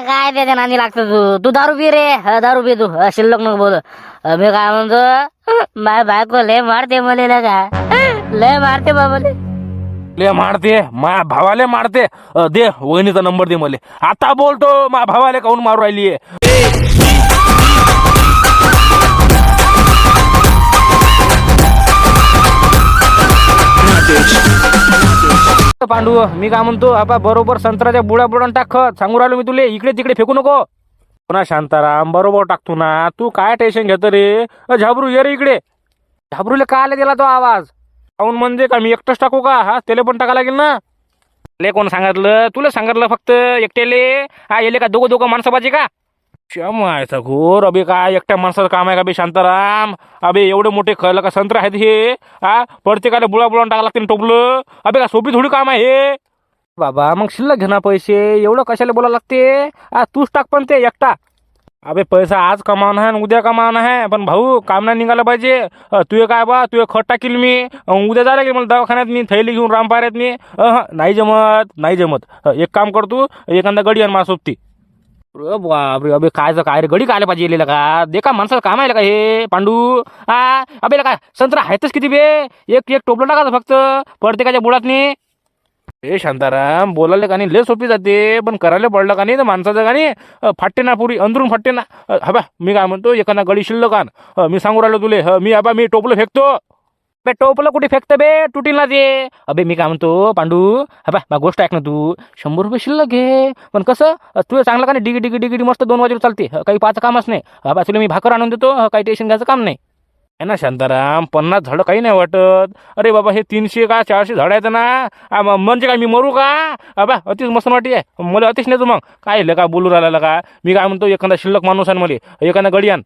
काय त्याच्या नांदी लागतं तू? तू दारू पी रे. ह, दारू पी तू. ह, शिल्लक नको बोल. मी काय म्हणतो? माय बायको लय मारते मले ना का लय मारते बाबा लय. ले मारते. मा भावाले मारते. अ, दे वहिनीचा नंबर दे मले. आता बोलतो मा भावाले काऊन मारू राहिली पांडू मी काय म्हणतो आपा बरोबर संत्र्याच्या बुडा बुडान टाक सांगू राहिलो मी तुले इकडे तिकडे फेकू नको. पुन्हा शांताराम बरोबर टाकतो ना तू काय टेन्शन घेतो रे? झाबरू ये रे इकडे. झाबरूला काय आला दिला तो आवाज? काऊन म्हणजे का मी एकटंच टाकू का? हा त्याला पण टाका लागेल ना. ले कोण सांगितलं? तुला सांगितलं फक्त एकट्याले? हा येले का दोघं दोघं माणसं पाहिजे का? क्षमायचा घोर? अबे काय एकट्या माणसाचं काम आहे का बे शांताराम? अबे एवढे मोठे खल का संत्र आहेत हे? हा प्रत्येकाला बुळा बुळा टाका लागते टोपलं? अबे का सोपी थोडी काम आहे हे? बाबा मग शिल्लक घे ना पैसे. एवढं कशाला बोला लागते? आ तूच टाक पण ते एकटा. अबे पैसा आज कमावणं आहे आणि उद्या कमावणं आहे. पण भाऊ काम नाही निघालं पाहिजे. अ, तू काय बा तू खत टाकील मी. उद्या जायला की मला दवाखान्यात मी थैली घेऊन रामपाऱ्यात मी. अह, नाही जमत नाही जमत. एक काम कर तू एखादा गडी आणि मला सोबती. बापरे अबे काय काय रे गडी काय पाहिजे येलेलं का? दे का माणसाचं काम आहे का हे पांडू? हा? अबे काय संत्रा आहेतच किती बे? एक एक टोपलं टाकायचं फक्त. प्रत्येकाच्या बुडात हे शांताराम बोलायला का नाही? लय सोपी जाते. पण करायला पडलं का नाही तर माणसाचं का नाही? फाटते ना पुरी अंदरून फाटते ना. अ, हबा मी काय म्हणतो एखादा गडी शिल्लक आण. मी सांगू राहिलो तुले. मी आबा मी टोपलं फेकतो. बे टोपलं कुठे फेकतं बे? तुटील ना ते अबे मी काय म्हणतो पांडू हा बा गोष्ट ऐक ना तू. शंभर रुपये शिल्लक घे. पण कसं तुला चांगलं का नाही? डिगी डिगी डिगी मस्त दोन वाजेला चालते. काही पाच कामच नाही. बा तुला मी भाकर आणून देतो. काही टेन्शन घ्यायचं काम नाही. आहे ना शांताराम पन्नास झाडं काही नाही वाटत. अरे बाबा हे तीनशे का चारशे झाडं आहेत ना? म्हणजे काय मी मरू का? अबा अतिश मस्त वाटी आहे. मला अतिश नाही तू मग. काय लका का बोलू राहिला का मी काय म्हणतो एखादा शिल्लक माणूस आहे मला. एखादा गडी आण.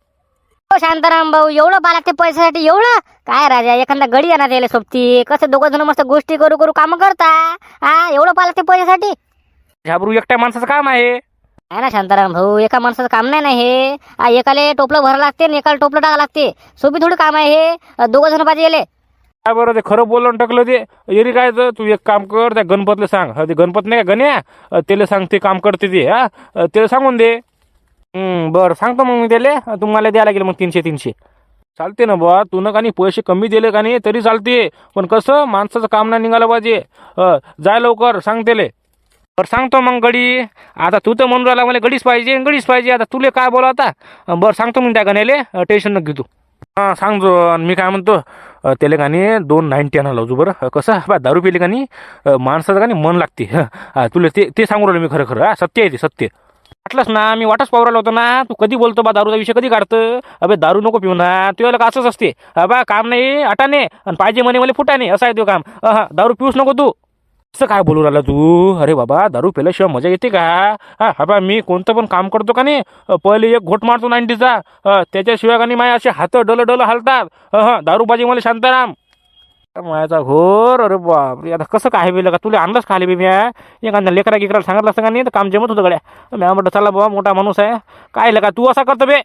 शांताराम भाऊ एवढं पाला ते पैशासाठी एवढं? काय राजा एखादा गडी आणा त्याला सोबती? कसं दोघं जण मस्त गोष्टी करू करू काम करता? हा एवढं पाला ते पैशासाठी? झाबरू एकट्या माणसाचं काम आहे. आहे ना शांताराम भाऊ एका माणसाचं काम नाही ना हे. एकाले टोपलं भरावं लागते आणि एकाला टोपलं टाकावं लागते. सोबी थोडी काम आहे हे. दोघं जण पाहिजे गेले काय बरं ते खरं बोलून टाकलं ते? येरी काय तर तू एक काम कर त्या गणपतला सांग. हा, ते गणपत नाही का गण्या? अ, त्याला सांग ते काम करते ते. हा अ, त्याला सांगून दे. बरं सांगतो मग मी त्याला. तुम्हाला द्यायला लागेल मग तीनशे तीनशे. चालते ना बुवा तू ना का नाही पैसे कमी दिले का नाही तरी चालते. पण कसं माणसाचं काम नाही निघालं पाहिजे. जाय लवकर सांगतेले बरं सांगतो मग गडी. आता तू तर म्हणून राहिला मला गडीच पाहिजे गडीच पाहिजे. आता तुले काय बोला आता? बरं सांगतो मग त्या गाण्याले टेन्शन नक्की तू. हां सांगतो आणि मी काय म्हणतो? त्याला का नाही दोन नाईन्टी आणा लावतो बरं. कसं? बा दारू पिले का नाही माणसाचं का नाही मन लागते. तुला ते ते सांगू राहिलं मी खरं खरं. हा सत्य आहे ते सत्य. वाटलंच ना मी वाटच पाहू होतो ना तू कधी बोलतो बा दारूचा विषय कधी काढतं? अबे दारू नको पिऊ ना तुला का असंच असते? बा काम नाही आटाने आणि पाहिजे म्हणे मला फुटाने असं आहे तो काम. हा दारू पिऊच नको तू. असं काय बोलू राहिला तू? अरे बाबा दारू प्यायल्याशिवाय मजा येते का? हा हा बा मी कोणतं पण काम करतो का नाही? पहिले एक घोट मारतो नाईन्टीचा. त्याच्याशिवाय का नाही माझे असे हात डल डल हलतात. हां दारू मला शांताराम. मायाचा घोर अरे बापरे. आता कसं काय बिलं? का तुला आणलंच खाली बी म्या? एखाद्या लेकरा गिकरा सांगितलं असतं का नाही? तर काम जमत होतं गड्या. म्या म्हटलं चला बाबा मोठा माणूस आहे. काय का? तू असा करतो बे.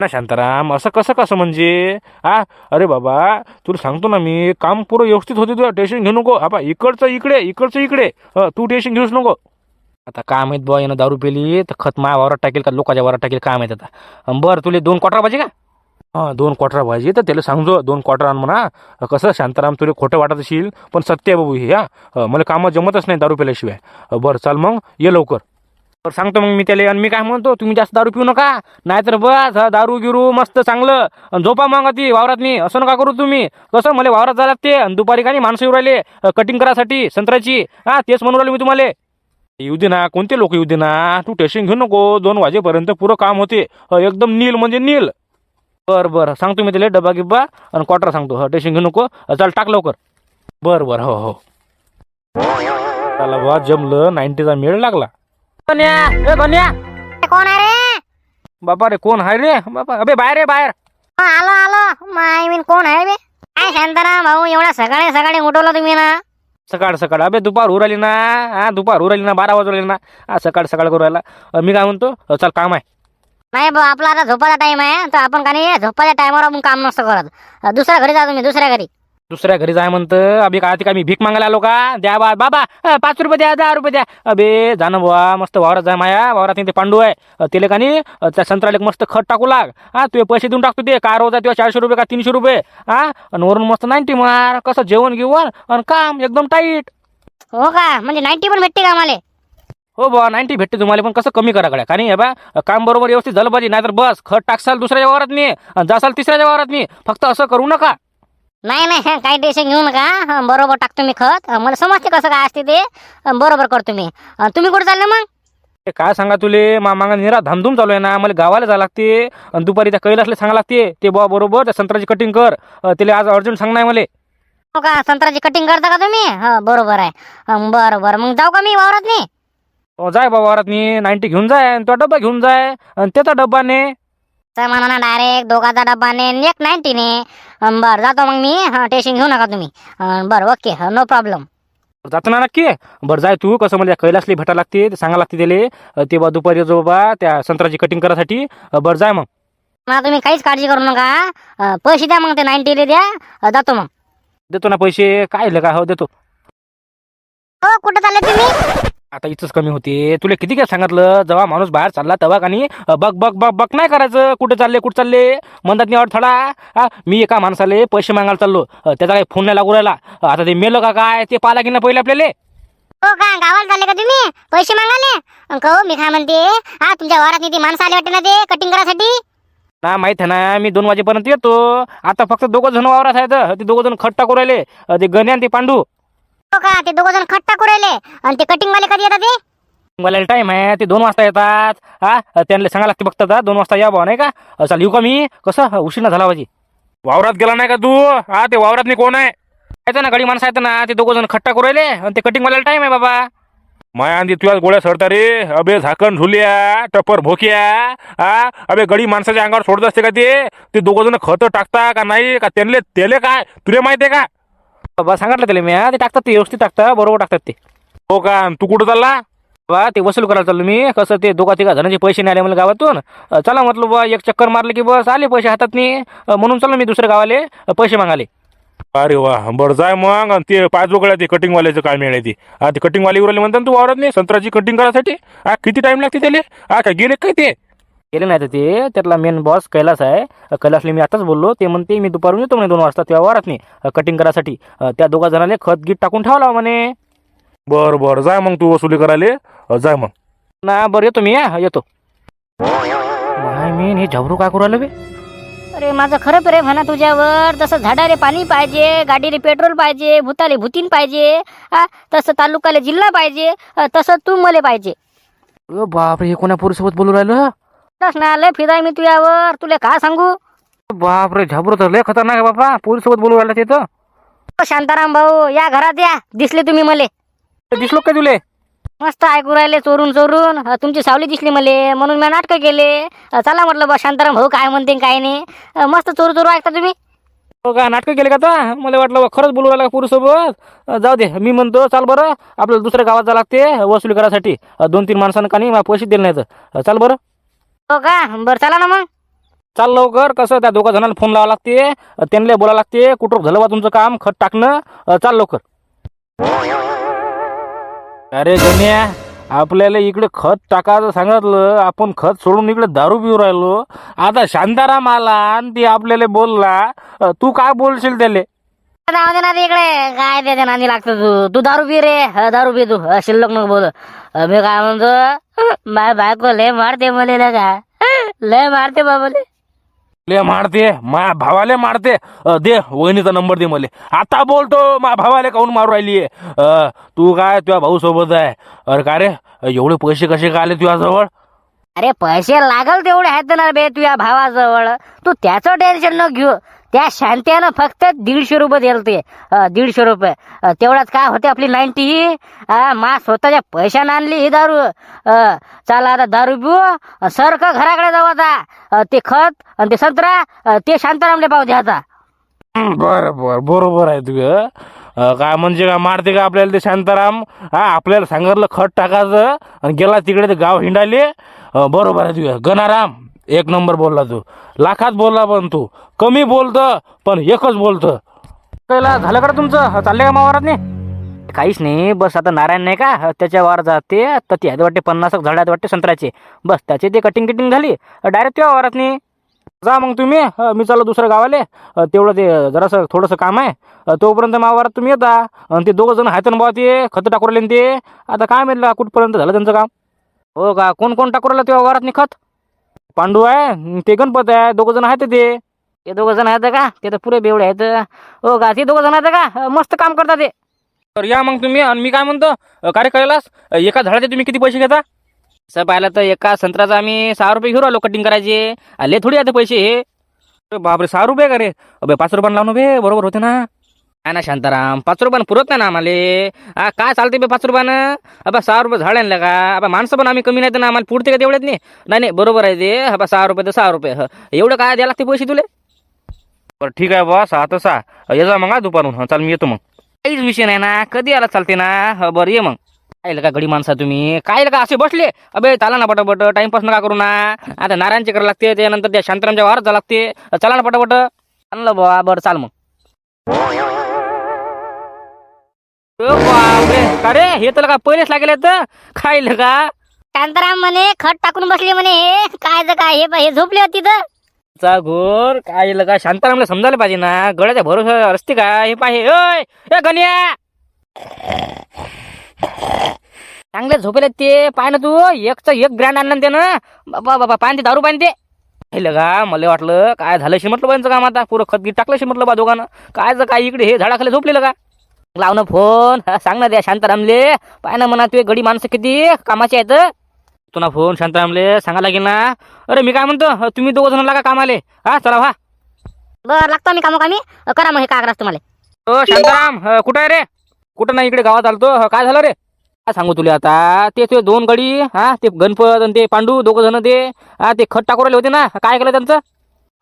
ना शांताराम असं कसं कसं म्हणजे? हा? अरे बाबा तुला सांगतो ना मी काम पुरं व्यवस्थित होते तुला टेन्शन घेऊ नको. आपा इकडचं इकडे इकडचं इकडे. हं, तू टेन्शन घेऊच नको. आता काय आहेत बुवा यानं दारू पेली तर खत माया वावरात टाकेल का? लोकाच्या वावरात टाकेल काय माहीत आता. बरं तुले दोन क्वार्टर पाहिजे का? हां दोन क्वार्टर पाहिजे तर त्याला सांगतो दोन क्वार्टर आण म्हणा. कसं शांताराम तुला खोटं वाटत असेल पण सत्य आहे बाबू हे हा. मला कामं जमतच नाही दारू पिल्याशिवाय बरं चाल मग ये लवकर. बरं सांगतो मग मी त्याला आणि मी काय म्हणतो तुम्ही जास्त दारू पिऊ नका. नाहीतर बस दारू गिरू मस्त चांगलं. आणि झोपा मग ती वावरात नाही असं नका करू तुम्ही. कसं मला वावरात जायला लागते. आणि दुपारी का नाही माणसं येऊ राहिले कटिंग करायसाठी संत्र्याची. हां तेच म्हणून राहिले मी तुम्हाला. येऊ दे ना कोणते लोक येऊ दे ना? तू टेन्शन घेऊ नको. दोन वाजेपर्यंत पुरं काम होते. एकदम नील म्हणजे नील. बरं बरं. सांगतो मी त्याला डबा गिब्बा आणि क्वार्टर सांगतो. हा टेन्शन घेऊ नको. चल टाक लवकर. बरं बरं. हो हो. चला बा जमलं. नाईन्टीचा मेळ लागला. कोण आहे रे? बापा रे कोण आहे रे? बापा अबे बाहेर रे बाहेर. हा, आलो आलो. माय मीन कोण आहे बे? काय शांताराम भाऊ एवढा सकाळी सकाळी उठवलं तुम्ही ना? सकाळ सकाळ. अबे दुपार होऊ राहिली ना. हा दुपार होऊ राहिली ना. बारा वाजू राहिली ना. हा सकाळ सकाळ करू राहिला. अ, मी काय म्हणतो? अ, चल काम आहे. नाही भाऊ आपला आता झोपाचा टाइम आहे तर आपण का नाही झोपाच्या टायमावर आपण काम नसतं करत. दुसऱ्या घरी जा तुम्ही दुसऱ्या घरी. दुसऱ्या घरी जाय म्हणतं. अबे काय ते काय मी भीक मागायला आलो का? द्या बा बाबा पाच रुपये द्या दहा रुपये द्या. अबे जाणं बुवा मस्त वावरात जाय माया वावरात ते पांडू आहे. अ, त्याला का नाही त्या संत्र्याला एक मस्त खत टाकू लाग. हा तुझे पैसे देऊन टाकतो ते काय रोज तुझ्या चारशे रुपये का तीनशे रुपये? हा आणि वरून मस्त नाईन्टी मार कसं जेवण घेऊन आणि काम एकदम टाईट हो का? म्हणजे नाईन्टी पण भेटते का आम्हाला? हो बा नाईन्टी भेटते तुम्हाला पण कसं कमी करा कडे कारण हे बा काम बरोबर व्यवस्थित झालं पाहिजे नाहीतर बस खत टाकसाल दुसऱ्या वावरात मी आणि जासाल तिसऱ्या वावरात मी. फक्त असं करू नका. नाही नाही काही टेन्शन घेऊ नका. बरोबर टाकतो मी खत. मला समजते कसं काय असते ते. बरोबर करतो मी. तुम्ही कुठे चालले मग? ते काय सांगा तुले? मा मागा निरा धामधूम चालू आहे ना. मला गावाला जावं लागते आणि दुपारी त्या कैलासला सांगा लागते. ते बा बरोबर त्या संत्र्याची कटिंग कर. अं, त्याला आज अर्जंट सांग नाही मला. हो का? संत्र्याची कटिंग करता का तुम्ही? हं बरोबर आहे. बरं बरं मग जाऊ का मी वावरात नाही अं, जाय बा वावरात मी नाईन्टी घेऊन जाय आणि तो डब्बा घेऊन जाय आणि त्याचा डब्बा ने. म्हणा डायरेक्ट दोघाचा डब्बा ने आणि एक नाईन्टी ने. बरं जातो मग मी. हं, टेन्शन घेऊ नका तुम्ही. बरं ओके नो प्रॉब्लेम जातो ना नक्की. बरं जाय तू. कसं म्हणजे कैलासला भेटायला लागते ते सांगा लागते त्याले. अं, ते बा दुपारी जो बा त्या संत्र्याची कटिंग करायसाठी. अं, बरं जाय मग. मला तुम्ही काहीच काळजी करू नका. पैसे द्या मग ते नाईन्टीले द्या. जातो मग. देतो ना पैसे. काय का हो देतो. हो कुठं चालले तुम्ही? आता इथंच कमी होते. तुला किती काय सांगितलं? जेव्हा माणूस बाहेर चालला तेव्हा अ, बघ बघ बघ बघ नाही करायचं. कुठे चालले कुठे चालले? म्हणतात नाही अडथळा हा मी एका माणसाले पैसे मागायला चाललो. त्याचा काही फोन नाही लागू राहिला. आता ते मेलं का काय? ते पाला की ना पहिले आपल्याला? हो का? गावाला चालले का तुम्ही? पैसे मागाले अंक हो मी काय म्हणते? हा तुमच्या वावरात ती माणसं आले वाटते ना ते कटिंग करायसाठी? ना माहीत आहे ना मी दोन वाजेपर्यंत येतो. आता फक्त दोघं जण वावरात आहेत. ते दोघं जण खट टाकू राहिले. ते गणे आणि ते पांडू. हो का? ते दोघं जण खट्टा करू आणि ते कटिंग वाले कधी येतात ते मला टाइम आहे. ते दोन वाजता येतात. हा? त्यांना सांगा लागते बघतात दोन वाजता या बा नाही का? चाल चल येऊ का मी? कसं? उशीर झाला पाहिजे वावरात गेला नाही का तू? हा ते वावरात कोण आहे? येतं ना गडी माणसं आहेत ना ते दोघं जण खट्टा करू आणि ते कटिंग वाल्याला टाइम आहे बाबा. माया आधी तुझ्या गोळ्या सरता रे. अबे झाकण झुल्या टप्पर भोक्या. हा? अबे गडी माणसाच्या अंगावर सोडत असते का ते? ते दोघं जण खतं टाकता का नाही? का त्यांले त्याले काय? तुला माहिती आहे का? बाबा सांगितलं त्याला मी ते टाकतात ते व्यवस्थित टाकतात बरोबर टाकतात ते. हो का? तू कुठं चालला? बा ते वसूल करायला चाललो मी कसं ते दोघा तिघा जणांचे पैसे नाही आले मला गावातून. चला म्हटलं बा एक चक्कर मारले की बस आले पैसे हातात नाही म्हणून चाललो मी दुसऱ्या गावाले पैसे मागाले. अरे वा बरं जाय मग. आणि ते पाच लोकं ते कटिंगवाल्याचं काय मिळाले ते? हा ते कटिंगवाले उरले म्हणतात तू वावरत नाही? संत्र्याची कटिंग करायसाठी? हा किती टाइम लागते त्याले? हा काय गेले काय ते? गेले नाही तर ते. त्यातला मेन बॉस कैलास आहे. कैलासला मी आताच बोललो. ते म्हणते मी दुपारून येतो म्हणे दोन वाजता त्या वावरात नाही कटिंग करायसाठी. त्या दोघा जणांनी खत गीत टाकून ठेवला म्हणे. बरं बरं. जाय मग तू वसुली करायला. जाय मग. ना बरं येतो मी हा येतो. नाही मी हे झबरू काय करू राहिलं बे? अरे माझं खरं प्रेम आहे ना तुझ्यावर. तसं झाडाले पाणी पाहिजे गाडीले पेट्रोल पाहिजे भूताले भूतीन पाहिजे हा तसं तालुकाले जिल्हा पाहिजे तसं तू मले पाहिजे. बापरे हे कोणा पोरीसोबत बोलू राहिलं तस ना लय फिराय मी तुझ्यावर. तुला का सांगू? बापरे झबरू तर लय खतरनाक आहे बापा. पोरीसोबत बोलू राहिलं ते तर. ओ शांताराम भाऊ या घरात या. दिसले तुम्ही मले. दिसलो काय तुले? मस्त ऐकू राहिले चोरून चोरून. अ, तुमची सावली दिसली मले. म्हणून मी नाटकं केले. अ, चला म्हटलं बा शांताराम भाऊ काय म्हणते काय नाही. अ, मस्त चोरू चोरू ऐकता तुम्ही? हो का? नाटकं केले का आता? मला वाटलं बा खरंच बोलू राहिला पोरीसोबत? अ, जाऊ दे मी म्हणतो चाल बरं. आपल्याला दुसऱ्या गावात जावं लागते वसुली करायसाठी अ, दोन तीन माणसानं का नाही मला पैसे दिले नाहीत. अ, चाल बरं. हो का? बरं चला ना मग. चाल लवकर. कसं त्या दोघा जणांना फोन लावा लागते त्यांना बोलावं लागते कुठं झालं बा तुमचं काम? खत टाकणं. अ, चाल लवकर. अरे गण्या आपल्याला इकडे खत टाकायचं सांगितलं. आपण खत सोडून इकडे दारू पिऊ राहिलो. आता शांताराम आला आणि ती आपल्याला बोलला. अ, तू काय बोलशील त्याले? नाव दे ना इकडे. काय त्याच्या नांदी लागतं तू. तू दारू पी रे. ह, दारू पी तू. ह, शिल्लक नको बोल. मी काय म्हणतो? माझ्या बायको लय मारते मले ना का? लय मारते बाबाले ले मारते. मा भावाले मारते. अ, दे वहिनीचा नंबर दे मले. आता बोलतो मा भावाले काऊन मारू राहिली? तू काय तुझ्या भाऊ सोबत आहे? अरे का रे? एवढे पैसे कसे काय आले तुझ्याजवळ? अरे पैसे लागल तेवढे आहेत ना बे तुझ्या भावाजवळ. तू त्याचं टेन्शन न घेऊ. त्या शांत्यानं फक्त दीडशे रुपये दिले ते दीडशे रुपये. तेवढ्यात काय होते आपली नाईन्टी? मा स्वतःच्या पैशानं आणली ही दारू. अ, आता दारू पिऊ. सरक घराकडे जाऊ आता. ते खत आणि ते संत्रा. ते शांतारामले पाहू दे आता. बर बर. बरोबर आहे तुझं काय म्हणजे का मारते का आपल्याला ते शांताराम? हा आपल्याला सांगितलं खत टाकायचं आणि गेला तिकडे ते गाव हिंडाले बरोबर आहे तुझं गणाराम एक नंबर बोलला तू. लाखात बोलला पण तू. कमी बोलतं पण एकच बोलतं. पहिला झालं का रे तुमचं? चालले का मावारात नाही काहीच नाही. बस आता नारायण नाही का? त्याच्या वार जाते. तर ते आहेत वाटते पन्नास झाड आहेत वाटते संत्र्याचे. बस त्याचे ते कटिंग किटिंग झाली. डायरेक्ट त्या वावरात नाही जा मग तुम्ही. अ, मी चाललो दुसऱ्या गावाले. अ, तेवढं ते जरासं थोडंसं काम आहे. अ, तोपर्यंत मावारात तुम्ही येता. आणि ते दोघं जण आहेत ना बाबा ते खतं टाकू राहिले ना ते. आता काय माहिती कुठपर्यंत झालं त्यांचं काम? हो का? कोण कोण टाकू राहिलं तेव्हा वावरात खत? पांडू आहे? ते गणपत आहे. दोघं जण आहेत ते. ते दोघं जण आहेत का? ते तर पुरे बेवडे आहेत. हो का? ते दोघं जण आहेत का? मस्त काम करतात ते. तर या मग तुम्ही आणि मी काय म्हणतो? अ, एका झाडाचे तुम्ही किती पैसे घेता? असं पाहिलं तर एका संत्र्याचा आम्ही सहा रुपये घेऊ राहिलो कटिंग करायचे. आले थोडी आता पैसे. हे बापरे सहा रुपये का रे? अबे पाच रुपयानं लावून बे बरोबर होते ना. ना शांताराम. पाच रुपयानं पुरत नाही ना आम्हाला. काय चालते बे पाच रुपयानं? अबा सहा रुपये झाड आणलं का? अबा माणसं पण आम्ही कमी नाही तर ना आम्हाला पुरते का तेवढ्यात नाही? नाही नाही बरोबर आहे ते. अबा सहा रुपये तर सहा रुपये. एवढं काय द्यायला लागते पैसे तुले? बरं ठीक आहे बा सहा तर सहा. ये जा मग दुपारून. चाल मी येतो मग. काहीच विषय नाही ना. कधी आला चालते ना? बरं ये मग. काय का गडी माणसा तुम्ही? काय का असे बसले? अबे चला ना पटापट. टाइमपास नका करू ना? आता नारायणचे करायला लागते त्यानंतर त्या शांतारामच्या वारच लागते. चला ना पटापट. आणलं बा बरं चाल मग. ओ बापरे. का रे? हे तर का पहिलेच लागेल तर खायला का? शांताराम म्हणे खत टाकून बसले म्हणे. हे काय ज काय हे हे झोपले होते तिथं चा घोर काय का शांतारामला समजायला पाहिजे ना. गळ्याच्या भरोसा असते का? हे पाहे ओय ए गण्या! चांगले झोपेले ते पाय ना तू. एकचा एक ब्रँड आणलं ना त्यानं. बाबा बाबा ते दारू पान ते हे लगा मला वाटलं काय झालं म्हटलं बाईंचं काम आता? पुरं खत गीत टाकलं म्हटलं बा दोघांना. काय काय इकडे हे झाडाखाली झोपलेलं का? लाव ना फोन. हा, सांग ना त्या शांतारामले. पाय ना म्हणा तू गडी माणसं किती कामाचे आहेत. तुला फोन शांतारामले. सांगा लागेल ना. अरे मी काय म्हणतो? तुम्ही दोघं जण लागा कामाले. हा चला व्हा. बर लागतो मी कामोकामी. करा मग हे कागद तुम्हाला. ओ शांताराम अ, कुठं आहे रे? कुठं नाही इकडे गावात आलतो. अ, काय झालं रे? काय सांगू तुला आता? ते ते दोन गडी हा ते गणपत आणि ते पांडू दोघं जण ते हा ते खत टाकू राहिले होते ना. काय केलं त्यांचं?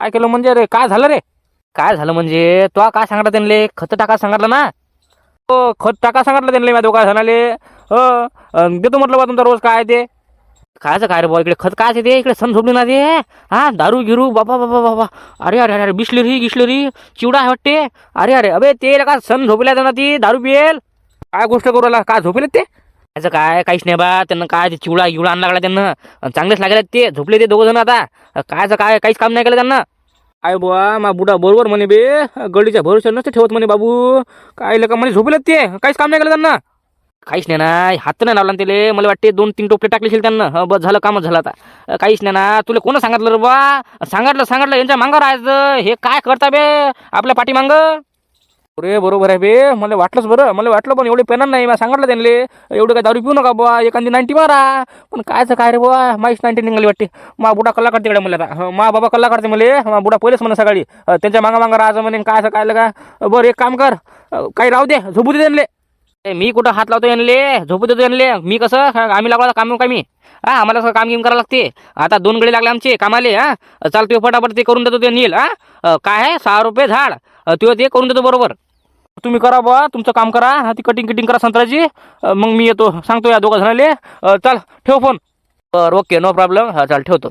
काय केलं म्हणजे रे? काय झालं रे? काय झालं म्हणजे? तो काय सांगितलं त्यांना खत टाका सांगितलं ना. हो खत टाका सांगितलं त्यांना माझ्या दोघा जणाले. हो देतो म्हटलं बा तुमचा रोज काय ते. कायचं काय रे बा इकडे खत काय ते? इकडे सण झोपली ना ते. हा दारू गिरू बाबा बाबा बाबा. अरे अरे अरे बिस्लरी गिस्लरी. चिवडा आहे वाटते. अरे अरे अबे ते का सण झोपल्या त्यांना ती दारू पिएल. काय गोष्ट करू राहिला? काय झोपले ते? त्याचं काय काहीच नाही बा. त्यांना काय ते चिवडा गिवडा आणला लागला त्यांना. चांगलेच लागले ते झोपले ते दोघं जण आता. कायचं काय काहीच काम नाही केलं त्यांना. आय बुवा मा बुडा बरोबर म्हणे बे. गडीच्या भरोसा नसते ठेवत म्हणे बाबू. काय का म्हणे झोपेले ते? काहीच काम नाही केलं त्यांना. काहीच नाही ना हात नाही लावला ना त्याले. मला वाटते दोन तीन टोपले टाकलेशील त्यांना. हं, बस झालं कामच झालं आता. काहीच नाही ना. तुला कोण सांगितलं रे बा सांगितलं सांगितलं. यांच्या मागं राहायचं. हे काय करता बे? आपल्या पाठीमागं? अरे बरोबर आहे बे. मला वाटलंच बरं. मला वाटलं पण एवढे पेणार नाही. मला सांगितलं त्यांनी एवढं काय दारू पिऊ नका बुवा. एखादी नाईन्टी मारा. पण कायचं काय रे बुवा. माहीच नाईन्टी निघाली वाटते. मा बुडा कल्ला करते इकडे मला आता. मा बाबा कल्ला करते मला. मा बुडा पहिलेच म्हणा सकाळी. त्यांच्या मागा मागा राहायचं म्हणे काय असं काय लगा बरं एक काम कर. काही राहू दे. झोपू दे त्यांना मी कुठं हात लावतो यांले? झोपू देतो यांले. मी कसं? आम्ही लागला काम कामी हा आम्हाला कसं काम गिम करावं लागते. आता दोन गडी लागले आमचे कामाले हा. चालतो फटाफट ते करून देतो ते नील हा. काय आहे? सहा रुपये झाड. तो ते करून देतो बरोबर. तुम्ही करा बा तुमचं काम करा. हा ती कटिंग किटिंग करा संत्र्याची मग मी येतो. सांगतो या दोघा जणाले. चाल ठेव फोन बरं ओके नो प्रॉब्लेम हा चाल ठेवतो.